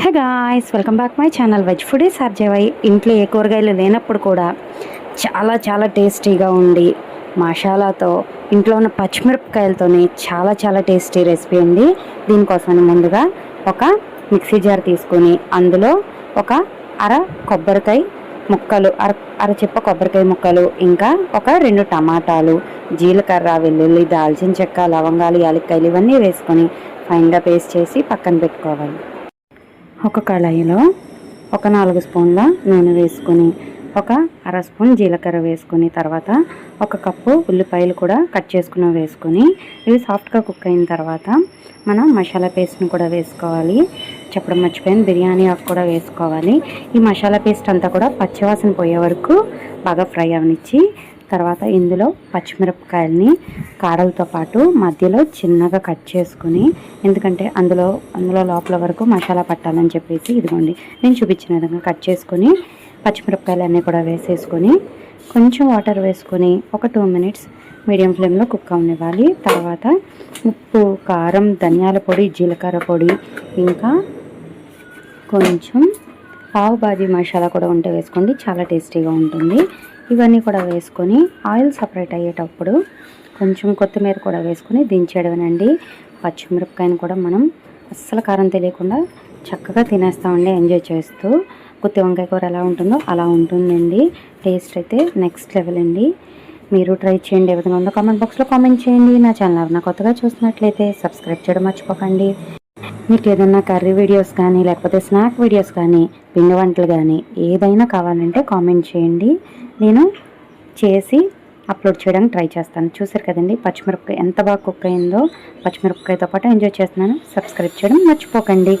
Hey guys welcome back my channel veg food. సార్జేవై ఇంట్లో ఏ కూరగాయలు లేనప్పుడు కూడా చాలా చాలా టేస్టీగా ఉండి మసాలాతో ఇంట్లో ఉన్న పచ్చిమిరపకాయలతోనే చాలా చాలా టేస్టీ రెసిపీ అండి. దీనికోసం ముందుగా ఒక మిక్సీ జార్ తీసుకొని అందులో ఒక అర కొబ్బరికాయ ముక్కలు అర అర చిప్ప కొబ్బరికాయ ముక్కలు ఇంకా ఒక రెండు టమాటాలు జీలకర్ర వెల్లుల్లి దాల్చిన చెక్క లవంగాలు యాలక్కాయలు ఇవన్నీ వేసుకొని ఫైన్గా పేస్ట్ చేసి పక్కన పెట్టుకోవాలి. ఒక కళాయిలో ఒక నాలుగు స్పూన్ల నూనె వేసుకొని ఒక అర స్పూన్ జీలకర్ర వేసుకొని తర్వాత ఒక కప్పు ఉల్లిపాయలు కూడా కట్ చేసుకుని వేసుకొని ఇవి సాఫ్ట్గా కుక్ అయిన తర్వాత మనం మసాలా పేస్ట్ని కూడా వేసుకోవాలి. చెప్పడం మర్చిపోయాను బిర్యానీ ఆకు కూడా వేసుకోవాలి. ఈ మసాలా పేస్ట్ అంతా కూడా పచ్చివాసన పోయే వరకు బాగా ఫ్రై అవనిచ్చి తర్వాత ఇందులో పచ్చిమిరపకాయల్ని కాడలతో పాటు మధ్యలో చిన్నగా కట్ చేసుకుని ఎందుకంటే అందులో అందులో లోపల వరకు మసాలా పట్టాలని చెప్పేసి ఇదిగోండి నేను చూపించిన విధంగా కట్ చేసుకొని పచ్చిమిరపకాయలు అన్నీ కూడా వేసేసుకొని కొంచెం వాటర్ వేసుకొని ఒక టూ మినిట్స్ మీడియం ఫ్లేమ్లో కుక్ అవనివ్వాలి. తర్వాత ఉప్పు కారం ధనియాల పొడి జీలకర్ర పొడి ఇంకా కొంచెం పావు బాజీ మసాలా కూడా ఉంటే వేసుకోండి. చాలా టేస్టీగా ఉంటుంది. ఇవన్నీ కూడా వేసుకొని ఆయిల్ సపరేట్ అయ్యేటప్పుడు కొంచెం కొత్తిమీర కూడా వేసుకొని దించేయడమేనండి. పచ్చిమిరపకాయని కూడా మనం అస్సలు కారం తెలియకుండా చక్కగా తినేస్తామండి ఎంజాయ్ చేస్తూ గుత్తి వంకాయ కూర ఎలా ఉంటుందో అలా ఉంటుందండి. టేస్ట్ అయితే నెక్స్ట్ లెవెల్ అండి. మీరు ట్రై చేయండి. ఏ విధంగా ఉందో కామెంట్ బాక్స్లో కామెంట్ చేయండి. నా ఛానల్ ఎవరైనా కొత్తగా చూసినట్లయితే సబ్స్క్రైబ్ చేయడం మర్చిపోకండి. మీకు ఏదైనా కర్రీ వీడియోస్ కానీ లేకపోతే స్నాక్ వీడియోస్ కానీ పిండి వంటలు కానీ ఏదైనా కావాలంటే కామెంట్ చేయండి. నేను చేసి అప్లోడ్ చేయడానికి ట్రై చేస్తాను. చూసారు కదండి పచ్చిమిరపకాయ ఎంత బాగా కుక్ అయిందో. పచ్చిమిరపకాయతో పాటు ఎంజాయ్ చేస్తున్నాను. సబ్స్క్రైబ్ చేయడం మర్చిపోకండి.